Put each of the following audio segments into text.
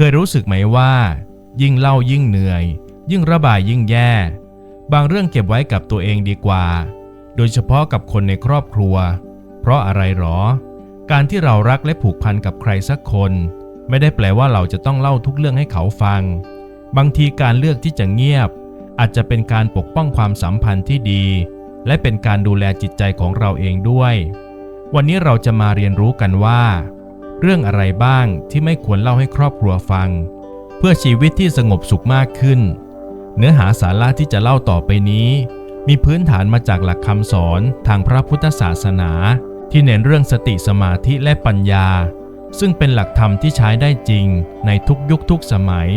เคยรู้สึกไหมว่า ยิ่งเล่ายิ่งเหนื่อย ยิ่งระบายยิ่งแย่ บางเรื่องเก็บไว้กับตัวเองดีกว่า โดยเฉพาะกับคนในครอบครัว เพราะอะไรหรอ การที่เรารักและผูกพันกับใครสักคน ไม่ได้แปลว่าเราจะต้องเล่าทุกเรื่องให้เขาฟัง บางทีการเลือกที่จะเงียบ อาจจะเป็นการปกป้องความสัมพันธ์ที่ดี และเป็นการดูแลจิตใจของเราเองด้วย วันนี้เราจะมาเรียนรู้กันว่า เรื่องอะไรบ้างที่ไม่ควรเล่าให้ครอบครัวฟัง เพื่อชีวิตที่สงบสุขมากขึ้น เนื้อหาสาระที่จะเล่าต่อไปนี้ มีพื้นฐานมาจากหลักคำสอนทางพระพุทธศาสนา ที่เน้นเรื่องสติสมาธิและปัญญา ซึ่งเป็นหลักธรรมที่ใช้ได้จริงในทุกยุคทุกสมัย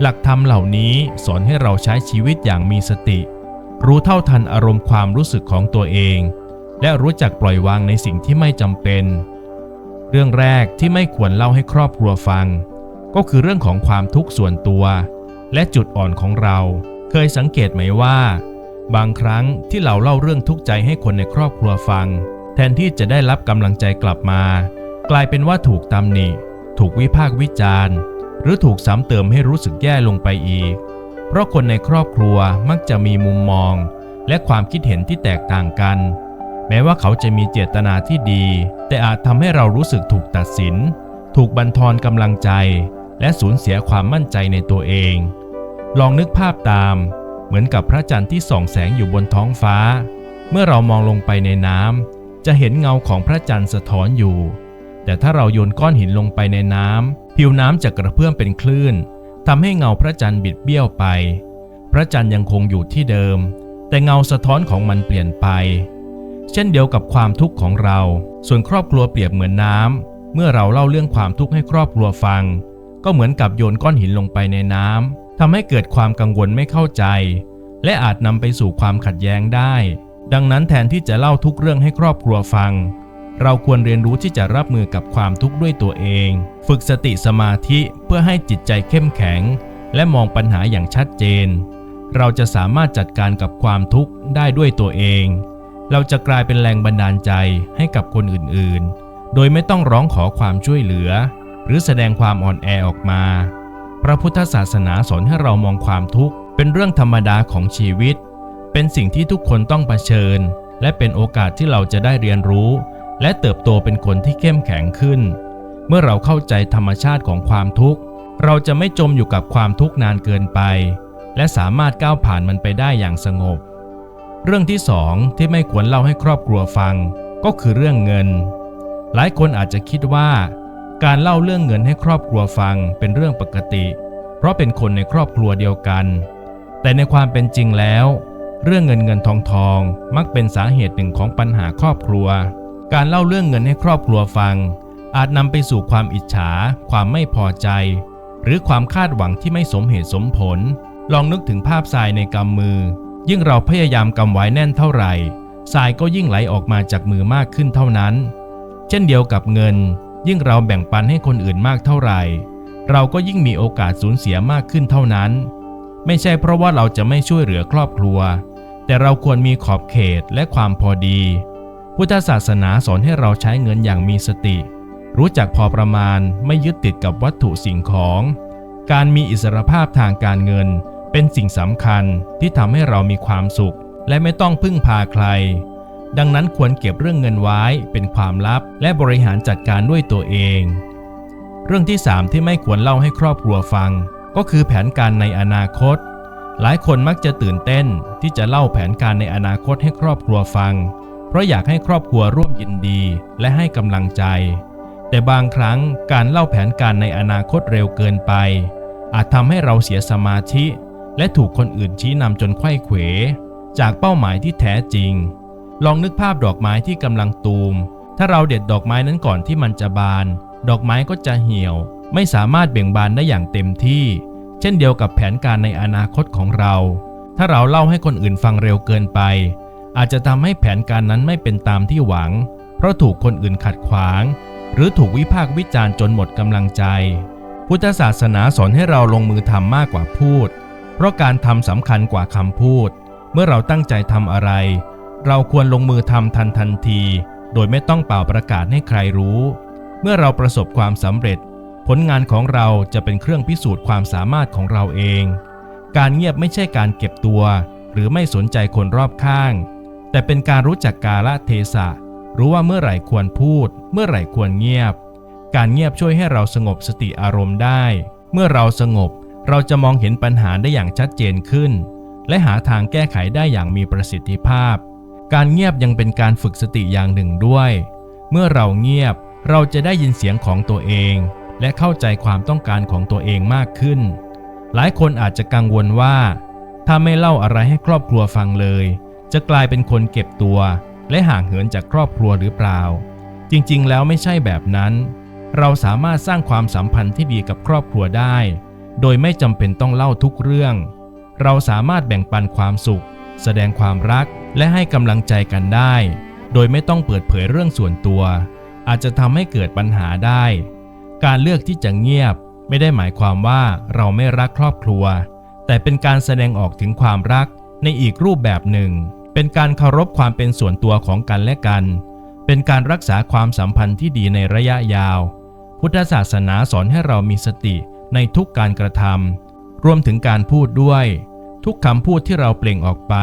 หลักธรรมเหล่านี้สอนให้เราใช้ชีวิตอย่างมีสติ รู้เท่าทันอารมณ์ความรู้สึกของตัวเอง และรู้จักปล่อยวางในสิ่งที่ไม่จำเป็น เรื่องแรกที่ไม่ควรเล่าให้ครอบครัวฟัง ก็คือเรื่องของความทุกข์ส่วนตัว และจุดอ่อนของเรา เคยสังเกตไหมว่า บางครั้งที่เราเล่าเรื่องทุกข์ใจให้คนในครอบครัวฟัง แทนที่จะได้รับกำลังใจกลับมา กลายเป็นว่าถูกตำหนิ ถูกวิพากษ์วิจารณ์ หรือถูกซ้ำเติมให้รู้สึกแย่ลงไปอีก เพราะคนในครอบครัวมักจะมีมุมมอง และความคิดเห็นที่แตกต่างกัน แม้ว่าเขาจะมีเจตนาที่ดีแต่อาจทำให้เรารู้สึกถูกตัดสิน ถูกบันทอนกำลังใจ และสูญเสียความมั่นใจในตัวเอง ลองนึกภาพตาม เหมือนกับพระจันทร์ที่ส่องแสงอยู่บนท้องฟ้า เมื่อเรามองลงไปในน้ำจะเห็นเงาของพระจันทร์สะท้อนอยู่ แต่ถ้าเราโยนก้อนหินลงไปในน้ำผิวน้ำจะกระเพื่อมเป็นคลื่นทำให้เงาพระจันทร์บิดเบี้ยวไป พระจันทร์ยังคงอยู่ที่เดิม แต่เงาสะท้อนของมันเปลี่ยนไป เช่นเดียวกับความทุกข์ของเรา ส่วนครอบครัวเปรียบเหมือนน้ำ เมื่อเราเล่าเรื่องความทุกข์ให้ครอบครัวฟัง ก็เหมือนกับโยนก้อนหินลงไปในน้ำทำให้เกิดความกังวลไม่เข้าใจ และอาจนำไปสู่ความขัดแย้งได้ ดังนั้นแทนที่จะเล่าทุกเรื่องให้ครอบครัวฟัง เราควรเรียนรู้ที่จะรับมือกับความทุกข์ด้วยตัวเอง ฝึกสติสมาธิเพื่อให้จิตใจเข้มแข็ง และมองปัญหาอย่างชัดเจน เราจะสามารถจัดการกับความทุกข์ได้ด้วยตัวเอง เราจะกลายเป็นแรงบันดาลใจให้กับคนอื่นๆ โดยไม่ต้องร้องขอความช่วยเหลือ หรือแสดงความอ่อนแอออกมา พระพุทธศาสนาสอนให้เรามองความทุกข์เป็นเรื่องธรรมดาของชีวิต เป็นสิ่งที่ทุกคนต้องเผชิญ และเป็นโอกาสที่เราจะได้เรียนรู้ และเติบโตเป็นคนที่เข้มแข็งขึ้น เมื่อเราเข้าใจธรรมชาติของความทุกข์ เราจะไม่จมอยู่กับความทุกข์นานเกินไป และสามารถก้าวผ่านมันไปได้อย่างสงบ เรื่องที่สองที่ไม่ควรเล่าให้ครอบครัวฟัง ก็คือเรื่องเงิน หลายคนอาจจะคิดว่า การเล่าเรื่องเงินให้ครอบครัวฟังเป็นเรื่องปกติ เพราะเป็นคนในครอบครัวเดียวกัน แต่ในความเป็นจริงแล้ว เรื่องเงินเงินทองทองมักเป็นสาเหตุหนึ่งของปัญหาครอบครัว การเล่าเรื่องเงินให้ครอบครัวฟัง อาจนำไปสู่ความอิจฉา ความไม่พอใจ หรือความคาดหวังที่ไม่สมเหตุสมผล ลองนึกถึงภาพทรายในกำมือ ยิ่งเราพยายามกำไว้แน่นเท่าไหร่ทรายก็ยิ่งไหลออกมาจากมือมากขึ้นเท่านั้น เช่นเดียวกับเงิน ยิ่งเราแบ่งปันให้คนอื่นมากเท่าไหร่ เราก็ยิ่งมีโอกาสสูญเสียมากขึ้นเท่านั้น ไม่ใช่เพราะว่าเราจะไม่ช่วยเหลือครอบครัว แต่เราควรมีขอบเขตและความพอดี พุทธศาสนาสอนให้เราใช้เงินอย่างมีสติ รู้จักพอประมาณไม่ยึดติดกับวัตถุสิ่งของ การมีอิสรภาพทางการเงิน เป็นสิ่งสำคัญที่ทำให้เรามีความสุข และไม่ต้องพึ่งพาใคร ดังนั้นควรเก็บเรื่องเงินไว้เป็นความลับ และบริหารจัดการด้วยตัวเอง เรื่องที่ 3 ที่ไม่ควรเล่าให้ครอบครัวฟัง ก็คือแผนการในอนาคต หลายคนมักจะตื่นเต้นที่จะเล่าแผนการในอนาคตให้ครอบครัวฟัง เพราะอยากให้ครอบครัวร่วมยินดีและให้กำลังใจ แต่บางครั้งการเล่าแผนการในอนาคตเร็วเกินไป อาจทำให้เราเสียสมาธิ และถูกคนอื่นชี้นำจนไขว้เขว จากเป้าหมายที่แท้จริง ลองนึกภาพดอกไม้ที่กำลังตูม ถ้าเราเด็ดดอกไม้นั้นก่อนที่มันจะบาน ดอกไม้ก็จะเหี่ยว ไม่สามารถเบ่งบานได้อย่างเต็มที่ เช่นเดียวกับแผนการในอนาคตของเรา ถ้าเราเล่าให้คนอื่นฟังเร็วเกินไป อาจจะทำให้แผนการนั้นไม่เป็นตามที่หวัง เพราะถูกคนอื่นขัดขวาง หรือถูกวิพากษ์วิจารณ์จนหมดกำลังใจ พุทธศาสนาสอนให้เราลงมือทำมากกว่าพูด เพราะการทำสำคัญกว่าคำพูด เมื่อเราตั้งใจทำอะไร เราควรลงมือทำทันทันที โดยไม่ต้องเป่าประกาศให้ใครรู้ เมื่อเราประสบความสำเร็จ ผลงานของเราจะเป็นเครื่องพิสูจน์ความสามารถของเราเอง การเงียบไม่ใช่การเก็บตัว หรือไม่สนใจคนรอบข้าง แต่เป็นการรู้จักกาละเทศะ รู้ว่าเมื่อไหร่ควรพูด เมื่อไหร่ควรเงียบ การเงียบช่วยให้เราสงบสติอารมณ์ได้ เมื่อเราสงบ เราจะมองเห็นปัญหาได้อย่างชัดเจนขึ้น และหาทางแก้ไขได้อย่างมีประสิทธิภาพ การเงียบยังเป็นการฝึกสติอย่างหนึ่งด้วย เมื่อเราเงียบเราจะได้ยินเสียงของตัวเอง และเข้าใจความต้องการของตัวเองมากขึ้น หลายคนอาจจะกังวลว่า ถ้าไม่เล่าอะไรให้ครอบครัวฟังเลย จะกลายเป็นคนเก็บตัว และห่างเหินจากครอบครัวหรือเปล่า จริงๆ แล้วไม่ใช่แบบนั้น เราสามารถสร้างความสัมพันธ์ที่ดีกับครอบครัวได้ โดยไม่จำเป็นต้องเล่าทุกเรื่อง เราสามารถแบ่งปันความสุข แสดงความรักและให้กำลังใจกันได้ โดยไม่ต้องเปิดเผยเรื่องส่วนตัว อาจจะทำให้เกิดปัญหาได้ การเลือกที่จะเงียบไม่ได้หมายความว่าเราไม่รักครอบครัว แต่เป็นการแสดงออกถึงความรักในอีกรูปแบบหนึ่ง เป็นการเคารพความเป็นส่วนตัวของกันและกัน เป็นการรักษาความสัมพันธ์ที่ดีในระยะยาว พุทธศาสนาสอนให้เรามีสติ ในทุกการกระทำรวมถึงการพูดด้วย ทุกคำพูดที่เราเปล่งออกไป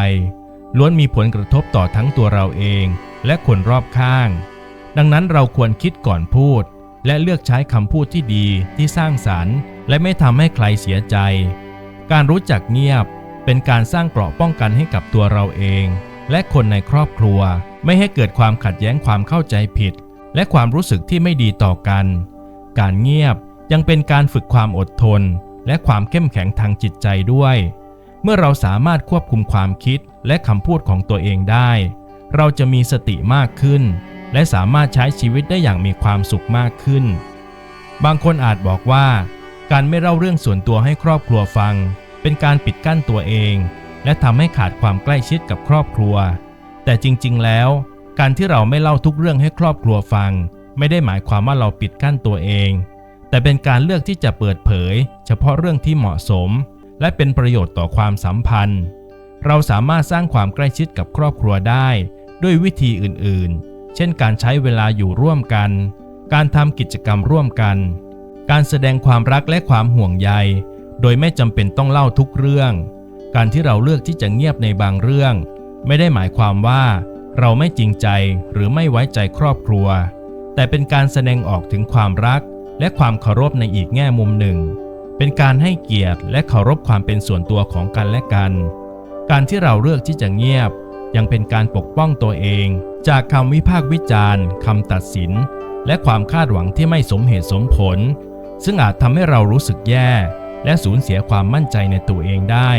ล้วนมีผลกระทบต่อทั้งตัวเราเอง และคนรอบข้าง ดังนั้นเราควรคิดก่อนพูด และเลือกใช้คำพูดที่ดีที่สร้างสรรค์ และไม่ทำให้ใครเสียใจ การรู้จักเงียบเป็นการสร้างเกราะป้องกันให้กับตัวเราเอง และคนในครอบครัวไม่ให้เกิดความขัดแย้งความเข้าใจผิด และความรู้สึกที่ไม่ดีต่อกัน การเงียบ ยังเป็นการฝึกความอดทน และความเข้มแข็งทางจิตใจด้วย เมื่อเราสามารถควบคุมความคิดและคำพูดของตัวเองได้ เราจะมีสติมากขึ้น และสามารถใช้ชีวิตได้อย่างมีความสุขมากขึ้น บางคนอาจบอกว่า การไม่เล่าเรื่องส่วนตัวให้ครอบครัวฟัง เป็นการปิดกั้นตัวเอง และทำให้ขาดความใกล้ชิดกับครอบครัว แต่จริงๆ แล้ว การที่เราไม่เล่าทุกเรื่องให้ครอบครัวฟัง ไม่ได้หมายความว่าเราปิดกั้นตัวเอง แต่เป็นการเลือกที่จะเปิดเผย เฉพาะเรื่องที่เหมาะสม และเป็นประโยชน์ต่อความสัมพันธ์ เราสามารถสร้างความใกล้ชิดกับครอบครัวได้ ด้วยวิธีอื่นๆ เช่นการใช้เวลาอยู่ร่วมกัน การทำกิจกรรมร่วมกัน การแสดงความรักและความห่วงใย โดยไม่จำเป็นต้องเล่าทุกเรื่อง การที่เราเลือกที่จะเงียบในบางเรื่อง ไม่ได้หมายความว่าเราไม่จริงใจหรือไม่ไว้ใจครอบครัว แต่เป็นการแสดงออกถึงความรัก และความเคารพในอีกแง่มุมหนึ่ง เป็นการให้เกียรติและเคารพความเป็นส่วนตัวของกันและกัน การที่เราเลือกที่จะเงียบ ยังเป็นการปกป้องตัวเอง จากคำวิพากษ์วิจารณ์คำตัดสิน และความคาดหวังที่ไม่สมเหตุสมผล ซึ่งอาจทำให้เรารู้สึกแย่ และสูญเสียความมั่นใจในตัวเองได้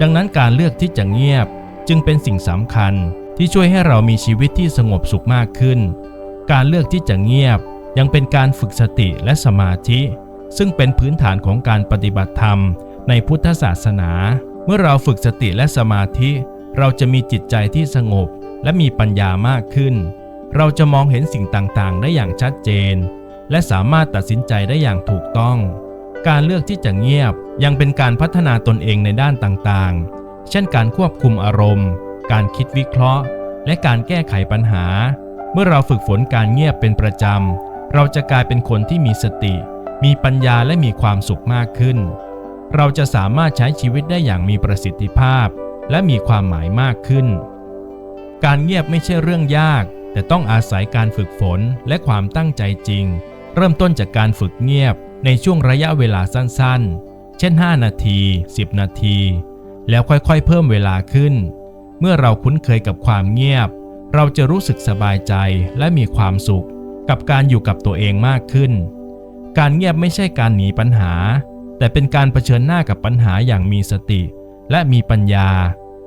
ดังนั้นการเลือกที่จะเงียบจึงเป็นสิ่งสำคัญที่ช่วยให้เรามีชีวิตที่สงบสุขมากขึ้น การเลือกที่จะเงียบ ยังเป็นการฝึกสติและสมาธิ ซึ่งเป็นพื้นฐานของการปฏิบัติธรรมในพุทธศาสนา เมื่อเราฝึกสติและสมาธิ เราจะมีจิตใจที่สงบและมีปัญญามากขึ้น เราจะมองเห็นสิ่งต่างๆ ได้อย่างชัดเจน และสามารถตัดสินใจได้อย่างถูกต้อง การเลือกที่จะเงียบยังเป็นการพัฒนาตนเองในด้านต่างๆ เช่นการควบคุมอารมณ์ การคิดวิเคราะห์ และการแก้ไขปัญหา เมื่อเราฝึกฝนการเงียบเป็นประจำ เราจะกลายเป็นคนที่มีสติ มีปัญญาและมีความสุขมากขึ้น เราจะสามารถใช้ชีวิตได้อย่างมีประสิทธิภาพ และมีความหมายมากขึ้น การเงียบไม่ใช่เรื่องยาก แต่ต้องอาศัยการฝึกฝนและความตั้งใจจริง เริ่มต้นจากการฝึกเงียบในช่วงระยะเวลาสั้นๆ เช่น 5 นาที 10 นาที แล้วค่อยๆ เพิ่มเวลาขึ้น เมื่อเราคุ้นเคยกับความเงียบ เราจะรู้สึกสบายใจและมีความสุข กับการอยู่กับตัวเองมากขึ้น การเงียบไม่ใช่การหนีปัญหา แต่เป็นการเผชิญหน้ากับปัญหาอย่างมีสติ และมีปัญญา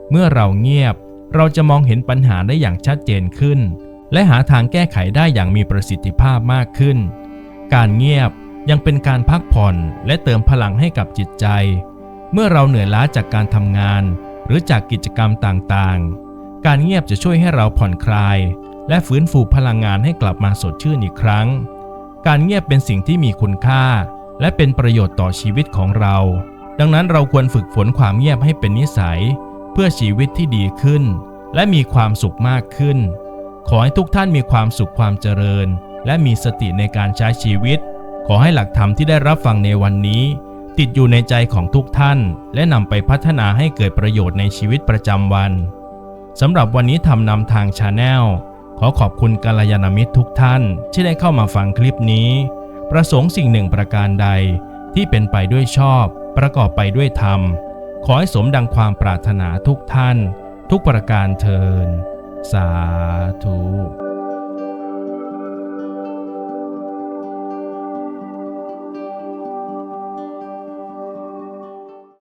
เมื่อเราเงียบเราจะมองเห็นปัญหาได้อย่างชัดเจนขึ้น และหาทางแก้ไขได้อย่างมีประสิทธิภาพมากขึ้น การเงียบยังเป็นการพักผ่อนและเติมพลังให้กับจิตใจ เมื่อเราเหนื่อยล้าจากการทำงาน หรือจากกิจกรรมต่างๆ การเงียบจะช่วยให้เราผ่อนคลาย และฟื้นฟูพลังงานให้กลับมาสดชื่นอีกครั้ง การเงียบเป็นสิ่งที่มีคุณค่า และเป็นประโยชน์ต่อชีวิตของเรา ดังนั้นเราควรฝึกฝนความเงียบให้เป็นนิสัย เพื่อชีวิตที่ดีขึ้น และมีความสุขมากขึ้น ขอให้ทุกท่านมีความสุขความเจริญ และมีสติในการใช้ชีวิต ขอให้หลักธรรมที่ได้รับฟังในวันนี้ ติดอยู่ในใจของทุกท่าน และนำไปพัฒนาให้เกิดประโยชน์ในชีวิตประจำวันสำหรับวันนี้ทำนำทางชาแนล ขอขอบคุณกัลยาณมิตรทุกท่านที่ได้เข้ามาฟังคลิปนี้ ประสงค์สิ่งหนึ่งประการใดที่เป็นไปด้วยชอบ ประกอบไปด้วยธรรม ขอให้สมดังความปรารถนาทุกท่าน ทุกประการเทินสาธุ